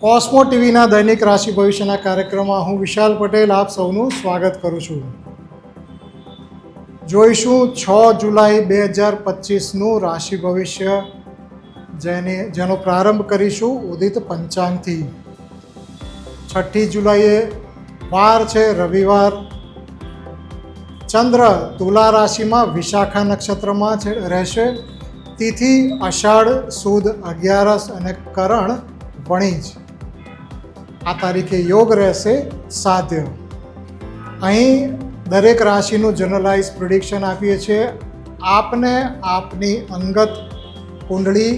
કોસ્મો ટીવીના દૈનિક રાશિ ભવિષ્યના કાર્યક્રમમાં હું વિશાલ પટેલ આપ સૌનું સ્વાગત કરું છું. જોઈશું છ જુલાઈ બે હજાર પચીસનું રાશિ ભવિષ્ય, જેને, જેનો પ્રારંભ કરીશું ઉદિત પંચાંગથી. છઠ્ઠી જુલાઈએ વાર છે રવિવાર. ચંદ્ર તુલા રાશિમાં વિશાખા નક્ષત્રમાં છે, રહેશે. તિથિ અષાઢ, સુદ, અગિયારસ અને કરણ વણિજ. આ તારીખે યોગ રહેશે સાધ્ય અહીં દરેક રાશિનું જનરલાઇઝ પ્રિડિક્શન આપીએ છીએ. આપને આપની અંગત કુંડળી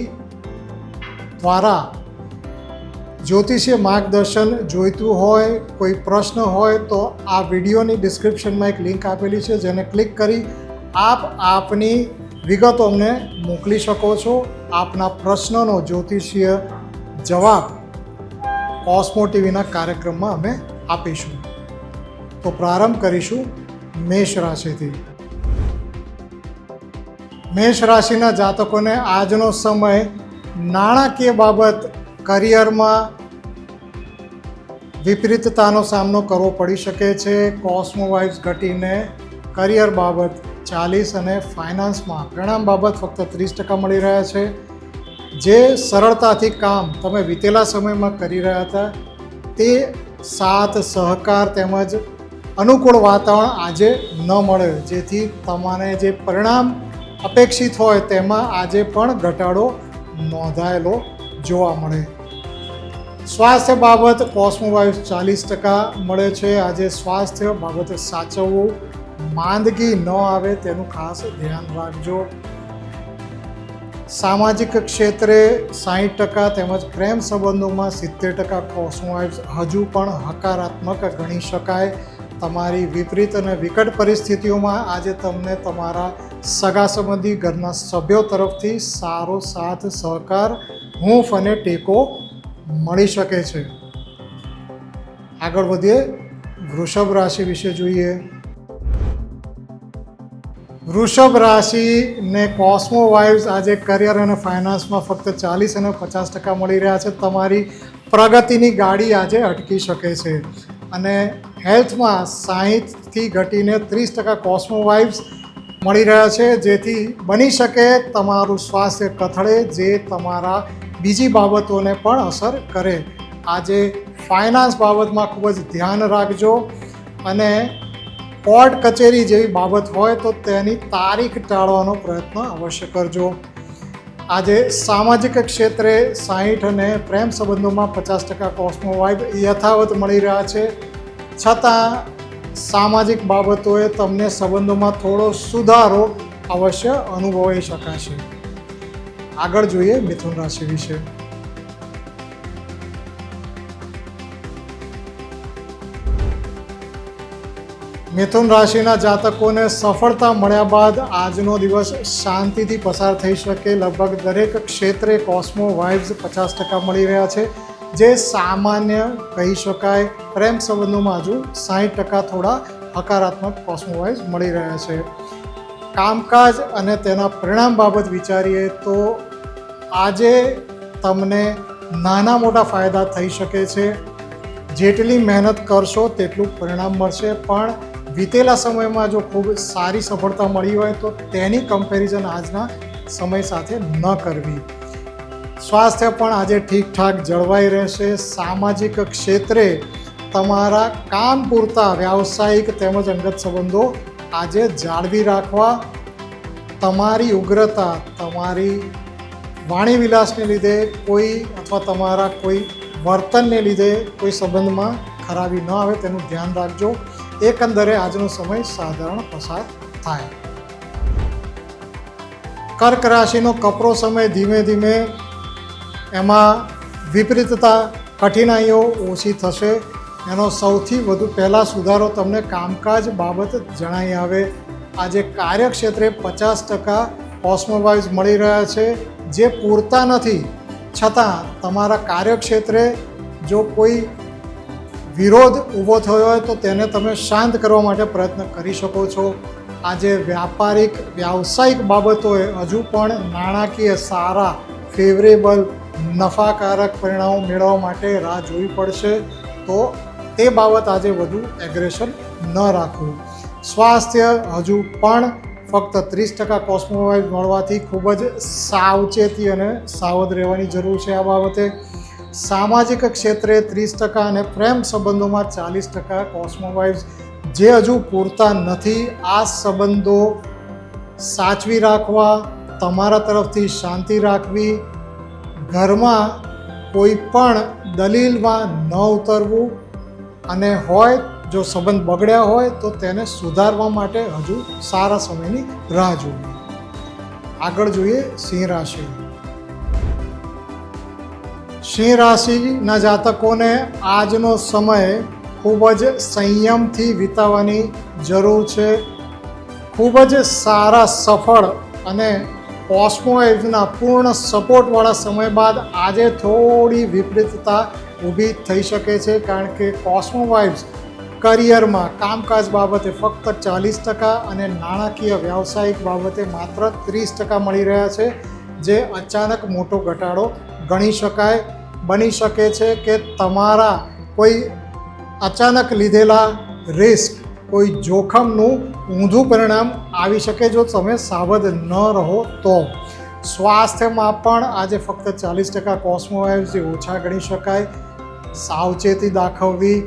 દ્વારા જ્યોતિષીય માર્ગદર્શન જોઈતું હોય, કોઈ પ્રશ્ન હોય, તો આ વિડીયોની ડિસ્ક્રિપ્શનમાં એક લિંક આપેલી છે, જેને ક્લિક કરી આપ આપની વિગતો અમને મોકલી શકો છો. આપના પ્રશ્નનો જ્યોતિષીય જવાબ કોસ્મો ટીવીના કાર્યક્રમમાં અમે આપીશું. તો પ્રારંભ કરીશું મેષ રાશિથી. મેષ રાશિના જાતકોને આજનો સમય નાણાકીય બાબત, કરિયરમાં વિપરીતતાનો સામનો કરવો પડી શકે છે. કોસ્મો ઘટીને કરિયર બાબત ચાલીસ અને ફાઇનાન્સમાં પરિણામ બાબત ફક્ત ત્રીસ ટકા મળી રહ્યા છે. જે સરળતાથી કામ તમે વીતેલા સમયમાં કરી રહ્યા હતા, તે સાથ, સહકાર તેમજ અનુકૂળ વાતાવરણ આજે ન મળે. જેથી તમારે જે પરિણામ અપેક્ષિત હોય તેમાં આજે પણ ઘટાડો નોંધાયેલો જોવા મળે. સ્વાસ્થ્ય બાબત કોસ્મોવાઇઝ ચાલીસ ટકા મળે છે. આજે સ્વાસ્થ્ય બાબતે સાચવવું માંદગી ન આવે તેનું ખાસ ધ્યાન રાખજો. સામાજિક ક્ષેત્રે સાહીઠ ટકા તેમજ પ્રેમ સંબંધોમાં સિત્તેર ટકા કોસ્મોવાઇઝ હજુ પણ હકારાત્મક ગણી શકાય. તમારી વિપરીત અને વિકટ પરિસ્થિતિઓમાં આજે તમને તમારા સગા સંબંધી ઘરના સભ્યો તરફથી સારો સાથ સહકાર, હૂંફ અને ટેકો મળી શકે છે. આગળ વધીએ. વૃષભ રાશિ વિશે જોઈએ. વૃષભ રાશિને કોસ્મો વાઇવ્સ આજે કરિયર અને ફાઇનાન્સમાં ફક્ત ચાલીસ અને પચાસ ટકા મળી રહ્યા છે. તમારી પ્રગતિની ગાડી આજે અટકી શકે છે. અને હેલ્થમાં સાહીઠથી ઘટીને ત્રીસ ટકા કોસ્મો વાઇવ્સ મળી રહ્યા છે. જેથી બની શકે તમારું સ્વાસ્થ્ય કથળે, જે તમારા બીજી બાબતોને પણ અસર કરે. આજે ફાઇનાન્સ બાબતમાં ખૂબ જ ધ્યાન રાખજો. અને કોર્ટ કચેરી જેવી બાબત હોય તો તેની તારીખ ટાળવાનો પ્રયત્ન અવશ્ય કરજો. આજે સામાજિક ક્ષેત્રે સાહીઠ અને પ્રેમ સંબંધોમાં પચાસ ટકા કોસ્મો વાઇબ યથાવત મળી રહ્યા છે. છતાં સામાજિક બાબતોએ તમને સંબંધોમાં થોડો સુધારો અવશ્ય અનુભવી શકાશે. આગળ જોઈએ મિથુન રાશિ વિશે. મિથુન રાશિના જાતકોને સફળતા મળ્યા બાદ આજનો દિવસ શાંતિથી પસાર થઈ શકે. લગભગ દરેક ક્ષેત્રે કોસ્મો વાઇબ્સ પચાસ ટકા મળી રહ્યા છે. જે સામાન્ય કહી શકાય, પ્રેમ સંબંધોમાં હજુ સાહીઠ ટકા થોડા હકારાત્મક કોસ્મો વાઇબ્સ મળી રહ્યા છે. કામકાજ અને તેના પરિણામ બાબત વિચારીએ તો આજે તમને નાના મોટા ફાયદા થઈ શકે છે. જેટલી મહેનત કરશો તેટલું પરિણામ મળશે. પણ વીતેલા સમયમાં જો ખૂબ સારી સફળતા મળી હોય તો તેની કમ્પેરિઝન આજના સમય સાથે ન કરવી. સ્વાસ્થ્ય પણ આજે ઠીકઠાક જળવાઈ રહેશે. સામાજિક ક્ષેત્રે તમારા કામ પૂરતા વ્યાવસાયિક તેમજ અંગત સંબંધો આજે જાળવી રાખવા, તમારી ઉગ્રતા, તમારી વાણી વિલાસને લીધે કોઈ અથવા તમારા કોઈ વર્તનને લીધે કોઈ સંબંધમાં ખરાબી ન આવે તેનું ધ્યાન રાખજો. એકંદરે આજનો સમય સાધારણ પસાર થાય. કર્ક રાશિનો કપરો સમય ધીમે ધીમે એમાં વિપરીતતા કઠિનાઈઓ ઓછી થશે. એનો સૌથી વધુ પહેલાં સુધારો તમને કામકાજ બાબત જણાઈ આવે. આજે કાર્યક્ષેત્રે પચાસ ટકા કોસ્મોવાઇઝ મળી રહ્યા છે. જે પૂરતા નથી, છતાં તમારા કાર્યક્ષેત્રે જો કોઈ વિરોધ ઊભો થયો હોય તો તેને તમે શાંત કરવા માટે પ્રયત્ન કરી શકો છો. આજે વ્યાપારિક, વ્યાવસાયિક બાબતોએ હજુ પણ નાણાકીય સારા ફેવરેબલ નફાકારક પરિણામો મેળવવા માટે રાહ જોવી પડશે. તો તે બાબત આજે વધુ એગ્રેશન ન રાખવું. સ્વાસ્થ્ય હજુ પણ ફક્ત ત્રીસ ટકા કોસ્મોવાઇઝ મળવાથી ખૂબ જ સાવચેતી અને સાવધ રહેવાની જરૂર છે આ બાબતે. સામાજિક ક્ષેત્રે ત્રીસ ટકા અને પ્રેમ સંબંધોમાં ચાલીસ ટકા કોસ્મોવાઇવ્સ જે હજુ પૂરતા નથી. આ સંબંધો સાચવી રાખવા, તમારા તરફથી શાંતિ રાખવી, ઘરમાં કોઈ પણ દલીલમાં ન ઉતરવું અને હોય જો સંબંધ બગડ્યા હોય તો તેને સુધારવા માટે હજુ સારા સમયની રાહ જોવી આગળ જોઈએ સિંહ રાશિ. સિંહ રાશિના જાતકોને આજનો સમય ખૂબ જ સંયમથી વિતાવવાની જરૂર છે. ખૂબ જ સારા, સફળ અને કોસ્મોવાઇઝના પૂર્ણ સપોર્ટવાળા સમય બાદ આજે થોડી વિપરીતતા ઊભી થઈ શકે છે, કારણ કે કોસ્મોવાઇઝ કરિયરમાં કામકાજ બાબતે ફક્ત ચાલીસ ટકા અને નાણાકીય વ્યવસાયિક બાબતે માત્ર ત્રીસ ટકા મળી રહ્યા છે, જે અચાનક મોટો ઘટાડો ગણી શકાય, બની શકે છે કે તમારા કોઈ અચાનક લીધેલા રિસ્ક, કોઈ જોખમનું ઊંધું પરિણામ આવી શકે જો તમે સાવધ ન રહો તો. સ્વાસ્થ્યમાં પણ આજે ફક્ત ચાલીસ ટકા કોસ્મોવાઇવ્સ જે ઓછા ગણી શકાય. સાવચેતી દાખવવી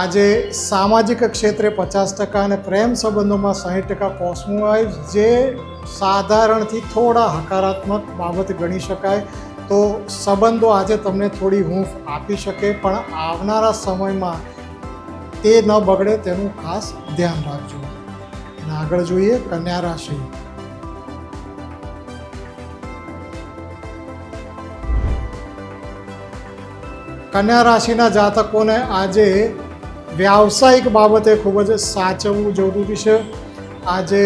આજે સામાજિક ક્ષેત્રે પચાસ ટકા અને પ્રેમ સંબંધોમાં સાહીઠ ટકા કોસ્મોવાઇવ્સ જે સાધારણથી થોડા હકારાત્મક બાબત ગણી શકાય. તો સંબંધો આજે તમને થોડી હૂંફ આપી શકે, પણ આવનારા સમયમાં તે ન બગડે તેનું ખાસ ધ્યાન રાખજો. અને આગળ જોઈએ કન્યા રાશિ. કન્યા રાશિના જાતકોને આજે વ્યાવસાયિક બાબતે ખૂબ જ સાચવવું જરૂરી છે. આજે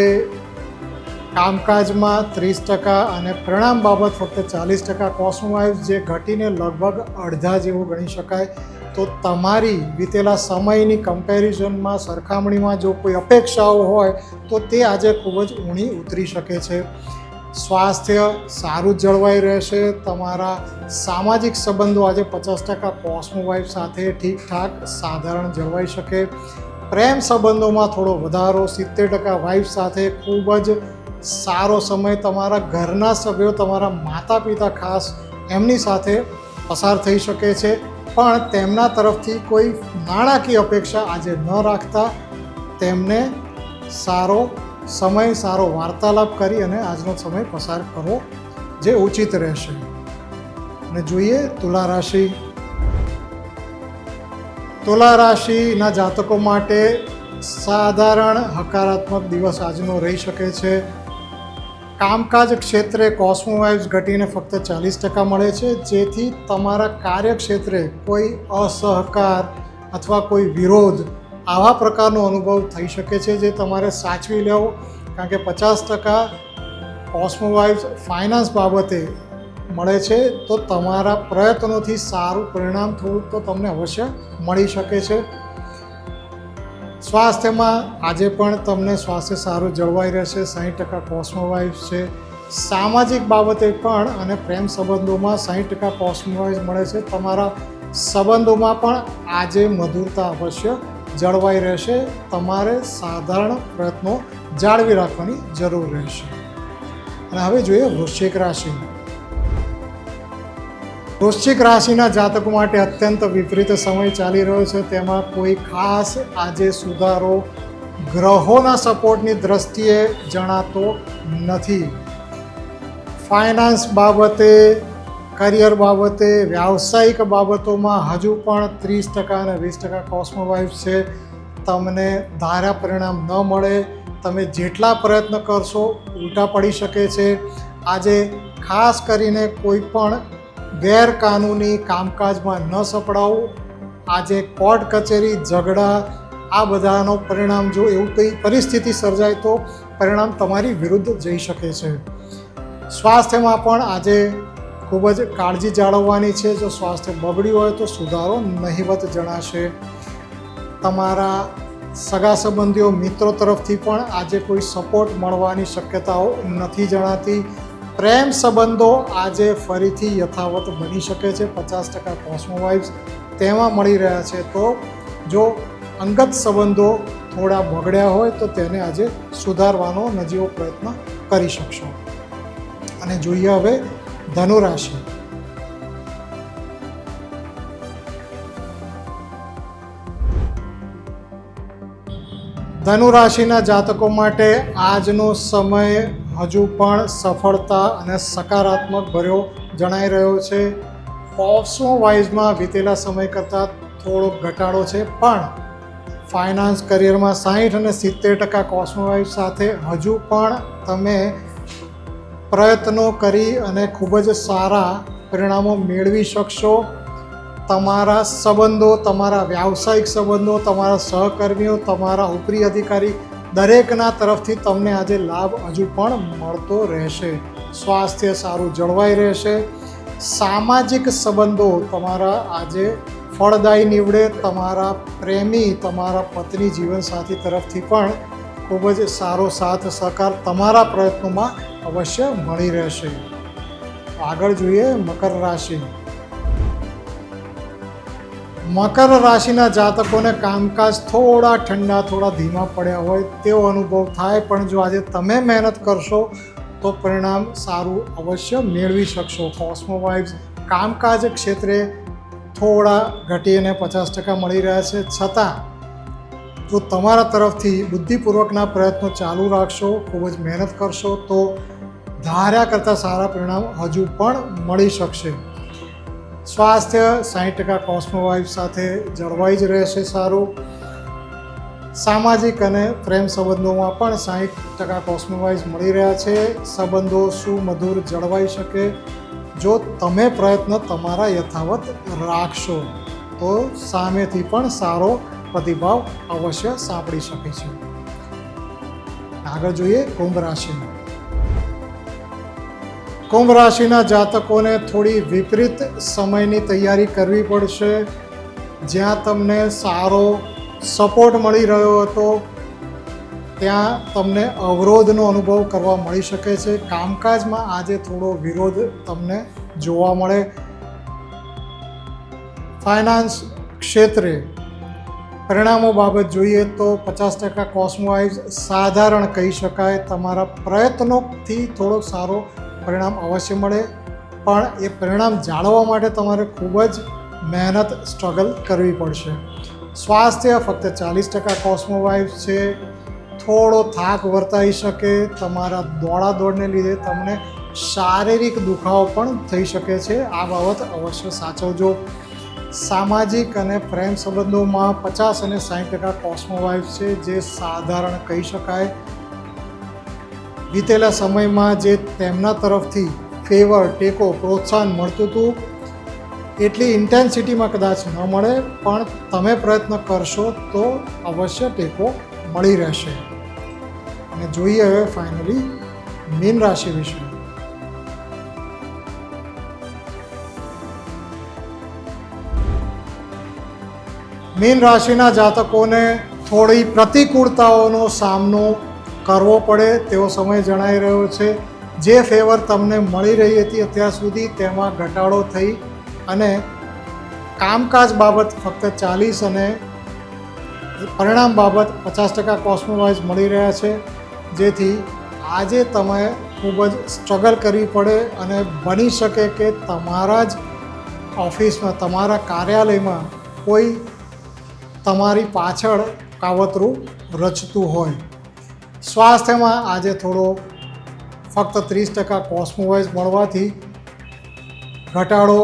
કામકાજમાં ત્રીસ ટકા અને પરિણામ બાબત ફક્ત ચાલીસ ટકા કોસ્મોવાઇઝ જે ઘટીને લગભગ અડધા જેવું ગણી શકાય. તો તમારી વીતેલા સમયની કમ્પેરિઝનમાં સરખામણીમાં જો કોઈ અપેક્ષાઓ હોય, તો તે આજે ખૂબ જ ઊણી ઉતરી શકે છે. સ્વાસ્થ્ય સારું જળવાઈ રહેશે. તમારા સામાજિક સંબંધો આજે પચાસ ટકા કોસ્મોવાઇફ સાથે ઠીકઠાક સાધારણ જળવાઈ શકે. પ્રેમ સંબંધોમાં થોડો વધારો, સિત્તેર ટકા વાઇફ સાથે ખૂબ જ સારો સમય તમારા ઘરના સભ્યો, તમારા માતા પિતા ખાસ એમની સાથે પસાર થઈ શકે છે. પણ તેમના તરફથી કોઈ નાણાકીય અપેક્ષા આજે ન રાખતા. તેમને સારો સમય સારો વાર્તાલાપ કરી અને આજનો સમય પસાર કરવો જે ઉચિત રહેશે. અને જોઈએ તુલા રાશિ. તુલા રાશિના જાતકો માટે સાધારણ હકારાત્મક દિવસ આજનો રહી શકે છે. કામકાજ ક્ષેત્રે કોસ્મોવાઇવ્સ ઘટીને ફક્ત ચાલીસ ટકા મળે છે. જેથી તમારા કાર્યક્ષેત્રે કોઈ અસહકાર અથવા કોઈ વિરોધ આવા પ્રકારનો અનુભવ થઈ શકે છે જે તમારે સાચવી લેવો. કારણ કે પચાસ ટકા કોસ્મોવાઇવ્સ ફાઇનાન્સ બાબતે મળે છે, તો તમારા પ્રયત્નોથી સારું પરિણામ થોડુંક તો તમને અવશ્ય મળી શકે છે. સ્વાસ્થ્યમાં આજે પણ તમને સ્વાસ્થ્ય સારું જળવાઈ રહેશે, સાહીઠ ટકા કોસ્મોવાઇવ્સ છે. સામાજિક બાબતે પણ અને પ્રેમ સંબંધોમાં સાહીઠ ટકા કોસ્મોવાઇઝ મળે છે. તમારા સંબંધોમાં પણ આજે મધુરતા અવશ્ય જળવાઈ રહેશે. તમારે સાધારણ પ્રયત્નો જાળવી રાખવાની જરૂર રહેશે. અને હવે જોઈએ વૃશ્ચિક રાશિ. વૃશ્ચિક રાશિના જાતકો માટે અત્યંત વિપરીત સમય ચાલી રહ્યો છે. તેમાં કોઈ ખાસ આજે સુધારો ગ્રહોના સપોર્ટની દ્રષ્ટિએ જણાતો નથી. ફાઇનાન્સ બાબતે કરિયર બાબતે, વ્યાવસાયિક બાબતોમાં હજુ પણ ત્રીસ ટકા અને વીસ ટકા કોસ્મોવાઇફ છે. તમને ધાર્યા પરિણામ ન મળે. તમે જેટલા પ્રયત્ન કરશો, ઉલટા પડી શકે છે. આજે ખાસ કરીને કોઈ પણ ગેરકાનૂની કામકાજમાં ન સપડાવું. આજે કોર્ટ કચેરી, ઝઘડા, આ બધાનો પરિણામ જો એવું કંઈ પરિસ્થિતિ સર્જાય તો પરિણામ તમારી વિરુદ્ધ જઈ શકે છે. સ્વાસ્થ્યમાં પણ આજે ખૂબ જ કાળજી જાળવવાની છે. જો સ્વાસ્થ્ય બગડ્યું હોય તો સુધારો નહિવત જણાશે. તમારા સગા સંબંધીઓ મિત્રો તરફથી પણ આજે કોઈ સપોર્ટ મળવાની શક્યતાઓ નથી જણાતી. પ્રેમ સંબંધો આજે ફરીથી યથાવત બની શકે છે. પચાસ ટકા કોસ્મો તેમાં મળી રહ્યા છે. તો જો અંગત સંબંધો થોડા બગડ્યા હોય તો તેને આજે સુધારવાનો નજીવો પ્રયત્ન કરી શકશો. અને જોઈએ હવે ધનુ રાશિ ધનુ રાશિના જાતકો માટે આજનો સમય હજુ પણ સફળતા અને સકારાત્મક ભર્યો જણાઈ રહ્યો છે. કોસ્મો વાઇઝમાં વીતેલા સમય કરતાં થોડો ઘટાડો છે, પણ ફાઇનાન્સ કરિયરમાં સાહીઠ અને સિત્તેર ટકા કોસ્મો વાઇઝ સાથે હજુ પણ તમે પ્રયત્નો કરી અને ખૂબ જ સારા પરિણામો મેળવી શકશો. તમારા સંબંધો, તમારા વ્યાવસાયિક સંબંધો, તમારા સહકર્મીઓ, તમારા ઉપરી અધિકારી દરેકના તરફથી તમને આજે લાભ હજુ પણ મળતો રહેશે. સ્વાસ્થ્ય સારું જળવાઈ રહેશે. સામાજિક સંબંધો તમારા આજે ફળદાયી નીવડે. તમારા પ્રેમી, તમારા પત્ની જીવનસાથી તરફથી પણ ખૂબ જ સારો સાથ સહકાર તમારા પ્રયત્નોમાં અવશ્ય મળી રહેશે. આગળ જોઈએ મકર રાશિ. મકર રાશિના જાતકોને કામકાજ થોડા ઠંડા, થોડા ધીમા પડ્યા હોય તેવો અનુભવ થાય, પણ જો આજે તમે મહેનત કરશો, તો પરિણામ સારું અવશ્ય મેળવી શકશો. કોસ્મો વાઇબ્સ કામકાજ ક્ષેત્રે થોડા ઘટીને પચાસ ટકા મળી રહ્યા છે. છતાં, જો તમારા તરફથી બુદ્ધિપૂર્વકના પ્રયત્નો ચાલુ રાખશો, ખૂબ જ મહેનત કરશો, તો ધાર્યા કરતાં સારા પરિણામ હજુ પણ મળી શકશે. સ્વાસ્થ્ય સાહીઠ ટકા કોસ્મોવાઇફ સાથે જળવાઈ જ રહેશે સારું. સામાજિક અને પ્રેમ સંબંધોમાં પણ સાહીઠ ટકા કોસ્મોવાઇઝ મળી રહ્યા છે. સંબંધો સુમધુર જળવાઈ શકે. જો તમે પ્રયત્ન તમારા યથાવત રાખશો, તો સામેથી પણ સારો પ્રતિભાવ અવશ્ય સાંપડી શકે છે. આગળ જોઈએ કુંભ રાશિનું કુંભ રાશિના જાતકોને થોડી વિપરીત સમયની તૈયારી કરવી પડશે. જ્યાં તમને સારો સપોર્ટ મળી રહ્યો હતો, ત્યાં તમને અવરોધનો અનુભવ કરવા મળી શકે છે. કામકાજમાં આજે થોડો વિરોધ તમને જોવા મળે. ફાઇનાન્સ ક્ષેત્રે પરિણામો બાબત જોઈએ તો પચાસ ટકા કોસ્મોવાઇઝ સાધારણ કહી શકાય. તમારા પ્રયત્નોથી થોડો સારો પરિણામ અવશ્ય મળે. પણ એ પરિણામ જાળવવા માટે તમારે ખૂબ જ મહેનત સ્ટ્રગલ કરવી પડશે. સ્વાસ્થ્ય ફક્ત ચાલીસ ટકા કોસ્મોવાઇફ છે. થોડો થાક વર્તાઈ શકે. તમારા દોડા દોડને લીધે તમને શારીરિક દુખાવો પણ થઈ શકે છે. આ બાબત અવશ્ય સાચવજો. સામાજિક અને પ્રેમ સંબંધોમાં પચાસ અને સાઠ ટકા કોસ્મોવાઇફ છે, જે સાધારણ કહી શકાય. વીતેલા સમયમાં જે તેમના તરફથી ફેવર ટેકો, પ્રોત્સાહન મળતું હતું, એટલી ઇન્ટેન્સિટીમાં કદાચ ન મળે, પણ તમે પ્રયત્ન કરશો તો અવશ્ય ટેકો મળી રહેશે. અને જોઈએ હવે ફાઇનલી મીન રાશિ વિશે. મીન રાશિના જાતકોને થોડી પ્રતિકૂળતાઓનો સામનો કરવો પડે તેવો સમય જણાઈ રહ્યો છે. જે ફેવર તમને મળી રહી હતી અત્યાર સુધી તેમાં ઘટાડો થઈ અને કામકાજ બાબત ફક્ત ચાલીસ અને પરિણામ બાબત પચાસ ટકા કોસ્મોવાઇઝ મળી રહ્યા છે. જેથી આજે તમે ખૂબ જ સ્ટ્રગલ કરવી પડે અને બની શકે કે તમારા જ ઓફિસમાં તમારા કાર્યાલયમાં કોઈ તમારી પાછળ કાવતરું રચતું હોય. સ્વાસ્થ્યમાં આજે થોડો ફક્ત ત્રીસ ટકા કોસ્મોવાઇઝ મળવાથી ઘટાડો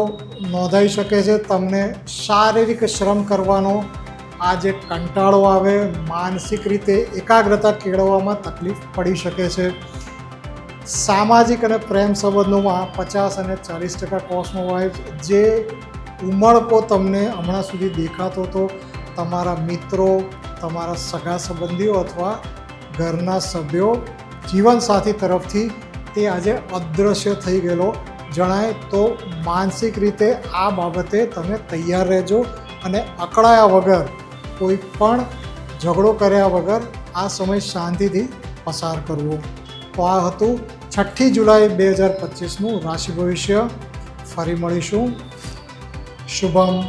નોંધાઈ શકે છે. તમને શારીરિક શ્રમ કરવાનો આજે કંટાળો આવે, માનસિક રીતે એકાગ્રતા કેળવવામાં તકલીફ પડી શકે છે. સામાજિક અને પ્રેમ સંબંધોમાં પચાસ અને ચાલીસ ટકા કોસ્મોવાઇઝ જે ઉમળકો તમને હમણાં સુધી દેખાતો હતો. તમારા મિત્રો, તમારા સગા સંબંધીઓ અથવા ઘરના સભ્યો જીવનસાથી તરફથી તે આજે અદૃશ્ય થઈ ગયેલો. જણાય તો માનસિક રીતે આ બાબતે તમે તૈયાર રહેજો અને અકળાયા વગર, કોઈ પણ ઝઘડો કર્યા વગર આ સમય શાંતિથી પસાર કરવો. તો આ હતું છઠ્ઠી જુલાઈ બે હજાર પચીસનું રાશિ ભવિષ્ય. ફરી મળીશું. શુભમ.